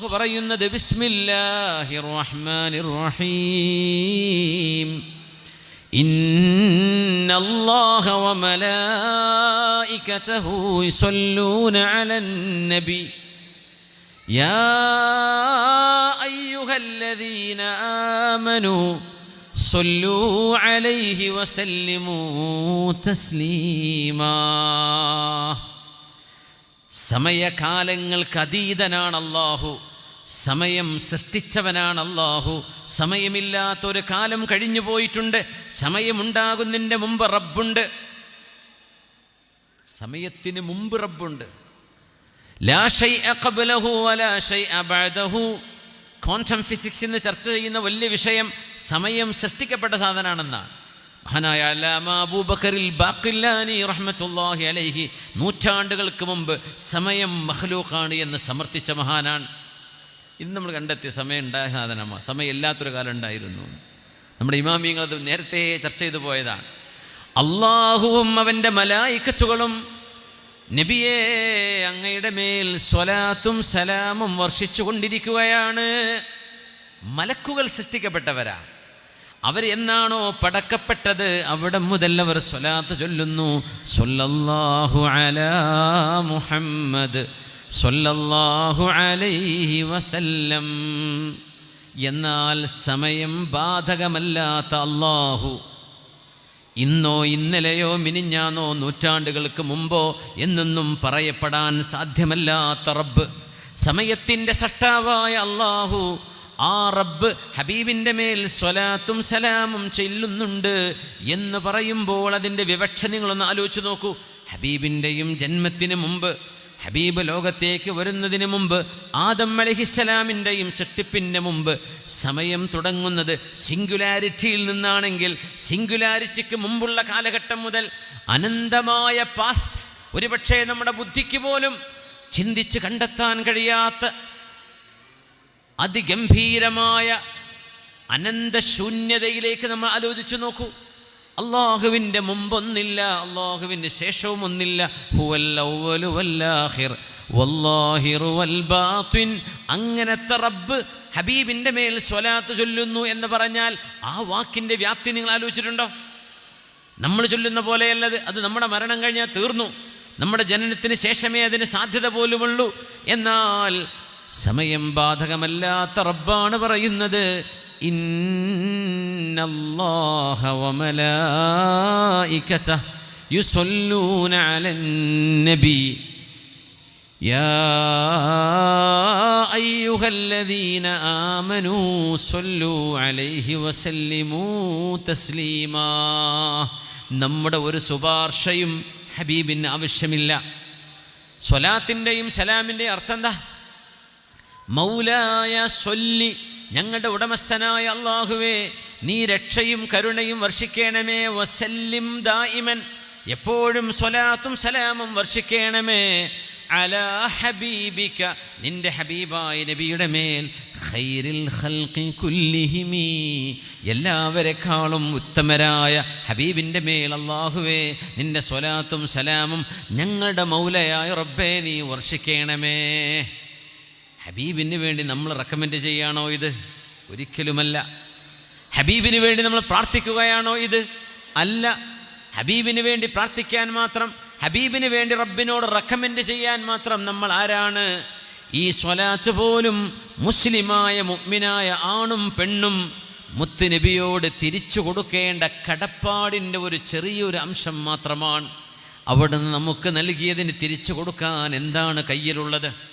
അള്ളാഹു പറയുന്നത് ബിസ്മില്ലാഹിർ റഹ്മാനിർ റഹീം إن الله وملائكته يصلون على النبي يا أيها الذين آمنوا صلوا عليه وسلموا تسليما സമയകാലങ്ങൾക്ക് അതീതനാണ് അള്ളാഹു സമയം സൃഷ്ടിച്ചവനാണ് അള്ളാഹു സമയമില്ലാത്തൊരു കാലം കഴിഞ്ഞു പോയിട്ടുണ്ട്. സമയമുണ്ടാകുന്നതിന്റെ മുമ്പ് റബ്ബുണ്ട്. സമയത്തിന് മുമ്പ് റബ്ബുണ്ട്. ക്വാണ്ടം ഫിസിക്സ് എന്ന് ചർച്ച ചെയ്യുന്ന വലിയ വിഷയം സമയം സൃഷ്ടിക്കപ്പെട്ട സാധനമാണെന്നാണ്. മഹാനായ അല്ലാമ അബൂബക്കറിൽ ബാക്കില്ലാനി റഹ്മത്തുല്ലാഹി അലൈഹി നൂറ്റാണ്ടുകൾക്ക് മുമ്പ് സമയം മഹ്ലൂഖാണ് എന്ന് സമർത്ഥിച്ച മഹാനാണ്. ഇന്ന് നമ്മൾ കണ്ടെത്തിയ സമയം ഉണ്ടായ സാധനമാണ് സമയം ഇല്ലാത്തൊരു കാലം ഉണ്ടായിരുന്നു നമ്മുടെ ഇമാമിയങ്ങൾ അത് നേരത്തെ ചർച്ച ചെയ്തു പോയതാണ്. അള്ളാഹുവും അവന്റെ മലായിക്കച്ചുകളും നബിയെ അങ്ങയുടെ മേൽ സ്വലാത്തും സലാമും വർഷിച്ചു കൊണ്ടിരിക്കുകയാണ്. മലക്കുകൾ സൃഷ്ടിക്കപ്പെട്ടവരാ അവർ എന്നാണോ പടക്കപ്പെട്ടത്? അവിടെ മുതൽ അവർ സ്വലാത്ത് ചൊല്ലുന്നു. സൊല്ലാഹു അലാ മുഹമ്മദ്. സൊല്ലല്ലാഹു അലൈഹി വസല്ലം. എന്നാൽ സമയം ബാധകമല്ലാത്ത അള്ളാഹു ഇന്നോ ഇന്നലെയോ മിനിഞ്ഞാന്നോ നൂറ്റാണ്ടുകൾക്ക് മുമ്പോ എന്നൊന്നും പറയപ്പെടാൻ സാധ്യമല്ലാത്ത റബ്ബ്. സമയത്തിന്റെ സട്ടാവായ അള്ളാഹു ആ റബ്ബ് ഹബീബിന്റെ മേൽ സ്വലാത്തും സലാമും ചെല്ലുന്നുണ്ട് എന്ന് പറയുമ്പോൾ അതിന്റെ വിവക്ഷ നിങ്ങളൊന്ന് ആലോചിച്ച് നോക്കൂ. ഹബീബിന്റെയും ജന്മത്തിന് മുമ്പ് ഹബീബ് ലോകത്തേക്ക് വരുന്നതിന് മുമ്പ് ആദം അലഹിസ്സലാമിന്റെയും സെട്ടിപ്പിന്റെ മുമ്പ് സമയം തുടങ്ങുന്നത് സിംഗുലാരിറ്റിയിൽ നിന്നാണെങ്കിൽ സിംഗുലാരിറ്റിക്ക് മുമ്പുള്ള കാലഘട്ടം മുതൽ അനന്തമായ പാസ്റ്റ് ഒരുപക്ഷെ നമ്മുടെ ബുദ്ധിക്ക് പോലും ചിന്തിച്ച് കണ്ടെത്താൻ കഴിയാത്ത അതിഗംഭീരമായ അനന്തശൂന്യതയിലേക്ക് നമ്മൾ ആലോചിച്ച് നോക്കൂ. അള്ളാഹുവിന്റെ മുമ്പൊന്നില്ല അള്ളാഹുവിന്റെ ശേഷവും ഒന്നില്ല ഹുവല്ലൗവലുവല്ലാഹിർ അങ്ങനത്തെ റബ്ബ് ഹബീബിന്റെ മേൽ സ്വലാത്ത് ചൊല്ലുന്നു എന്ന് പറഞ്ഞാൽ ആ വാക്കിന്റെ വ്യാപ്തി നിങ്ങൾ ആലോചിച്ചിട്ടുണ്ടോ? നമ്മൾ ചൊല്ലുന്ന പോലെയല്ലത് അത് നമ്മുടെ മരണം കഴിഞ്ഞാൽ തീർന്നു. നമ്മുടെ ജനനത്തിന് ശേഷമേ അതിന് സാധ്യത പോലുമുള്ളൂ. എന്നാൽ സമയം ബാധകമല്ലാത്ത റബ്ബാണ് പറയുന്നത് ഇന്നല്ലാഹ വമലായികത യുസല്ലൂന അലൻ നബി يا أيها الذين آمنوا صلوا عليه وسلموا تسليما നമ്മുടെ ഒരു ശുപാർശയും ഹബീബിന് ആവശ്യമില്ല സ്വലാത്തിൻ്റെയും സലാമിൻ്റെയും അർത്ഥം എന്താ മൗലായ സൊല്ലി ഞങ്ങളുടെ ഉടമസ്ഥനായ അള്ളാഹുവേ നീ രക്ഷയും കരുണയും വർഷിക്കണമേ. വസല്ലിം ദായിമൻ എപ്പോഴും സ്വലാത്തും സലാമും വർഷിക്കണമേ. അലാ ഹബീബിക. നിന്റെ ഹബീബായ നബിയുടെ മേൽ ഖൈറിൽ ഖൽഖി കുല്ലിഹിമി. എല്ലാവരെക്കാളും ഉത്തമരായ ഹബീബിന്റെ മേൽ അള്ളാഹുവേ നിന്റെ സ്വലാത്തും സലാമും ഞങ്ങളുടെ മൗലയായ റബ്ബേ നീ വർഷിക്കണമേ. ഹബീബിന് വേണ്ടി നമ്മൾ റെക്കമെൻഡ് ചെയ്യാണോ ഇത്? ഒരിക്കലുമല്ല. ഹബീബിന് വേണ്ടി നമ്മൾ പ്രാർത്ഥിക്കുകയാണോ ഇത്? അല്ല. ഹബീബിന് വേണ്ടി പ്രാർത്ഥിക്കാൻ മാത്രം ഹബീബിന് വേണ്ടി റബ്ബിനോട് റെക്കമെൻഡ് ചെയ്യാൻ മാത്രം നമ്മൾ ആരാണ്? ഈ സ്വലാത്ത് പോലും മുസ്ലിമായ മുഗ്മിനായ ആണും പെണ്ണും മുത്തുനബിയോട് തിരിച്ചു കൊടുക്കേണ്ട കടപ്പാടിന്റെ ഒരു ചെറിയൊരു അംശം മാത്രമാണ്. അവിടുന്ന് നമുക്ക് നൽകിയതിന് തിരിച്ചു കൊടുക്കാൻ എന്താണ് കയ്യിലുള്ളത്?